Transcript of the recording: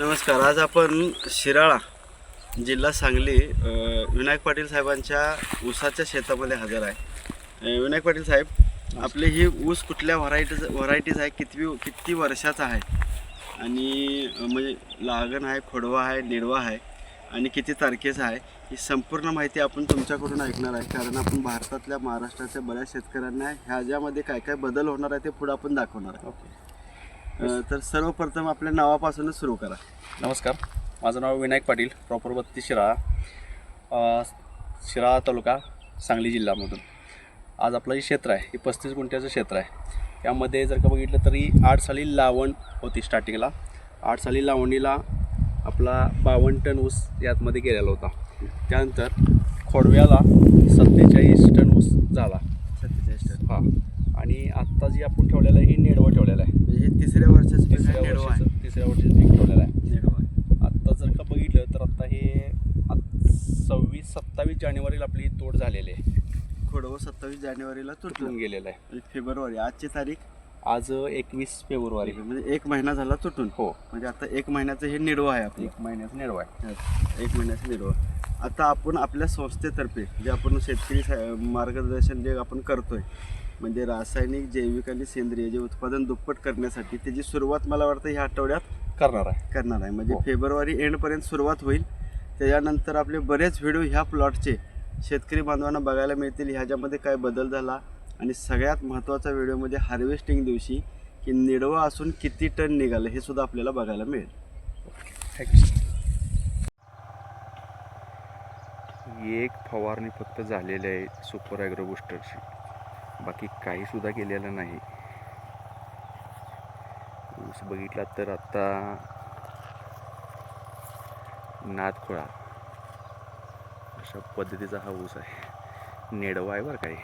नमस्कार आज आपण शिराळा जिल्हा सांगली विनायक पाटील साहेबांच्या ऊसाच्या शेतामध्ये हजर आहे. विनायक पाटील साहेब आपले ही ऊस कुठल्या व्हरायटीज व्हरायटीज आहे कितवी किती वर्षाचा आहे? आणि म्हणजे लागण आहे खोडवा आहे निडवा आहे आणि किती तारखेचा आहे? ही संपूर्ण माहिती आपण तुमच्याकडून ऐकणार आहे कारण आपण भारतातल्या महाराष्ट्राच्या बऱ्याच शेतकऱ्यांना ह्याच्यामध्ये काय काय बदल होणार आहे ते पुढे आपण दाखवणार आहे. अ, तर सर्वप्रथम आपल्या नावापासूनच सुरू करा. नमस्कार. माझं नाव विनायक पाटील प्रॉपर बत्तीस शिराळा अ, शिराळा तालुका सांगली जिल्ह्यामधून. आज आपलं जे क्षेत्र आहे हे पस्तीस गुंठ्याचं क्षेत्र आहे. यामध्ये जर का बघितलं तरी आठ साली लावण होती स्टार्टिंगला आठ साली लावणीला आपला बावन्न टन ऊस यातमध्ये गेलेला होता. त्यानंतर खोडव्याला सत्तेचाळीस टन ऊस झाला. सत्तेचाळीस टन. हां. आणि आत्ता जी आपण ठेवलेलं आहे ही नेडवं ठेवलेलं आहे. हे तिसऱ्या वर्षाचं पीक आहे, तिसऱ्या नेडवा आहे. वर्षाचं तिसऱ्या वर्षाचं पीक ठेवलेलं आहे. नेडवा आहे. आत्ता जर का बघितलं तर आता हे आत- सव्वीस सत्तावीस जानेवारीला आपली तोड झालेली आहे. खोडवं सत्तावीस जानेवारीला तुटलं. तुटून गेलेलं आहे. म्हणजे फेब्रुवारी आजची तारीख? आज एकवीस फेब्रुवारी. म्हणजे एक महिना झाला तुटून. हो. म्हणजे आता एक महिन्याचं हे निर्वाह आहे आपलं. एक महिन्याचा निर्वाह आहे. एक महिन्याचं निर्वाह आता आपण आपल्या संस्थेतर्फे जे आपण शेतकरी सा- मार्गदर्शन जे आपण करतोय म्हणजे रासायनिक जैविक आणि सेंद्रिय जे उत्पादन दुप्पट करण्यासाठी त्याची सुरुवात मला वाटतं ह्या आठवड्यात करणार आहे. करणार आहे. म्हणजे हो. फेब्रुवारी एंडपर्यंत सुरुवात होईल. त्याच्यानंतर आपले बरेच व्हिडिओ ह्या प्लॉटचे शेतकरी बांधवांना बघायला मिळतील. ह्याच्यामध्ये काय बदल झाला? आणि सगळ्यात महत्त्वाचा व्हिडिओमध्ये हार्वेस्टिंग दिवशी की निडवा असून किती टन निघालं हे सुद्धा आपल्याला बघायला मिळेल. थँक्यू एक फवारणी फक्त झालेली आहे सुपर ॲग्रो बुस्टरची बाकी काही सुद्धा केलेलं नाही. ऊस बघितला तर आता नादखोळा अशा पद्धतीचा हा ऊस आहे. नेडवा आहे बरं काही